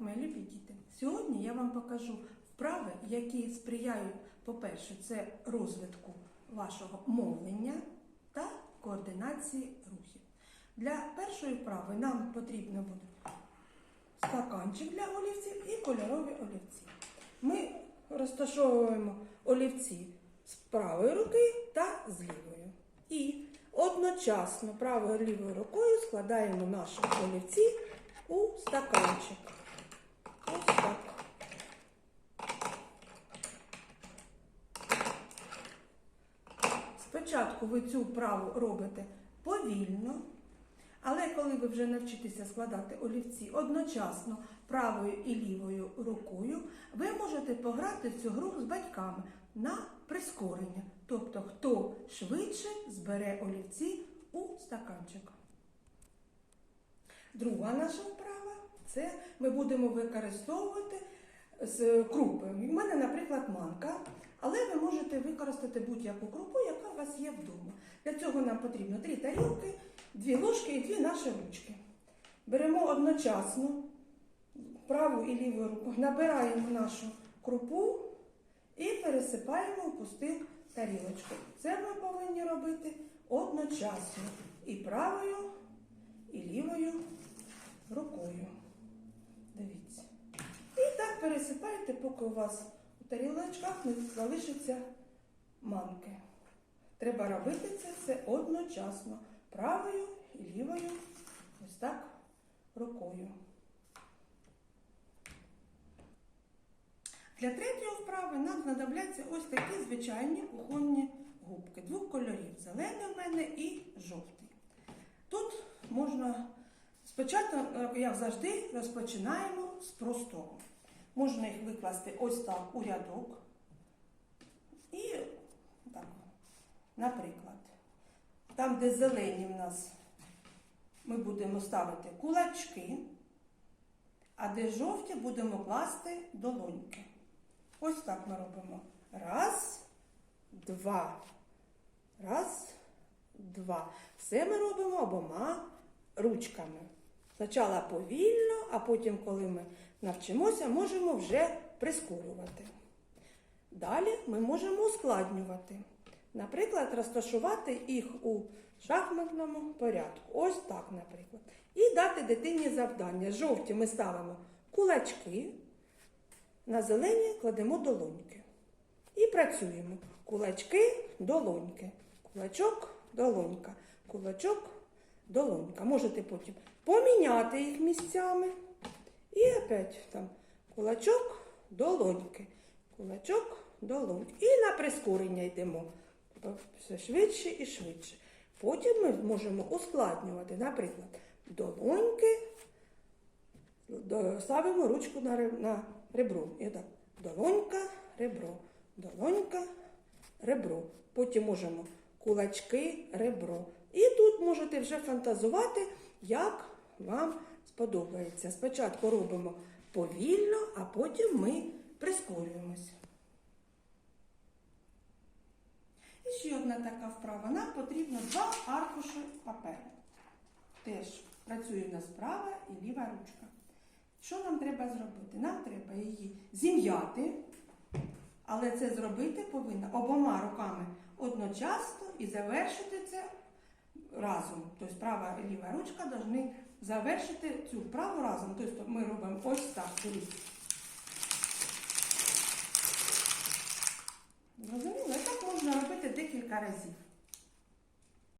мої любі діти! Сьогодні я вам покажу вправи, які сприяють, по-перше, це розвитку вашого мовлення та координації рухів. Для першої вправи нам потрібно буде стаканчик для олівців і кольорові олівці. Ми розташовуємо олівці з правої руки та з лівої. І одночасно правою і лівою рукою складаємо наші олівці у стаканчик. Ось так. Спочатку ви цю вправу робите повільно, але коли ви вже навчитеся складати олівці одночасно правою і лівою рукою, ви можете пограти в цю гру з батьками на прискорення. Тобто, хто швидше збере олівці у стаканчик. Друга наша вправа це ми будемо використовувати з крупи. У мене, наприклад, манка, але ви можете використати будь-яку крупу, яка у вас є вдома. Для цього нам потрібно три тарілки, дві ложки і дві наші ручки. Беремо одночасно праву і ліву руку, набираємо нашу крупу і пересипаємо у пусту тарілочку. Це ми повинні робити одночасно і правою, і лівою рукою. Дивіться. І так пересипайте, поки у вас тарілочках не залишиться манки. Треба робити це все одночасно, правою і лівою, ось так рукою. Для третьої вправи нам знадобляться ось такі звичайні кухонні губки двох кольорів зелений в мене і жовтий. Тут можна спочатку, е, як завжди, розпочинаємо з простого. Можна їх викласти ось так у рядок. І так, наприклад, там, де зелені в нас, ми будемо ставити кулачки, а де жовті будемо класти долоньки. Ось так ми робимо. Раз, два. Раз, два. Все ми робимо обома ручками. Спочатку повільно, а потім, коли ми навчимося, можемо вже прискорювати. Далі ми можемо ускладнювати. Наприклад, розташувати їх у шахматному порядку. Ось так, наприклад. І дати дитині завдання. Жовті ми ставимо кулачки, на зелені кладемо долоньки. І працюємо. Кулачки, долоньки. Кулачок, долонька. Кулачок, долонька. Можете потім поміняти їх місцями. І опять там кулачок, долоньки. Кулачок, долоньки. І на прискорення йдемо. Все швидше і швидше. Потім ми можемо ускладнювати, наприклад, долоньки, до- ставимо ручку на ребро. І так, долонька, ребро, долонька, ребро. Потім можемо кулачки, ребро. І тут можете вже фантазувати, як вам сподобається. Спочатку робимо повільно, а потім ми прискорюємося. І ще одна така вправа. Нам потрібно два аркуші паперу. Теж працює в нас права і ліва ручка. Що нам треба зробити? Нам треба її зім'яти, але це зробити повинна обома руками одночасно і завершити це разом. Тобто права і ліва ручка повинні завершити цю вправу разом. Тобто ми робимо ось так. Розуміло? І так можна робити декілька разів.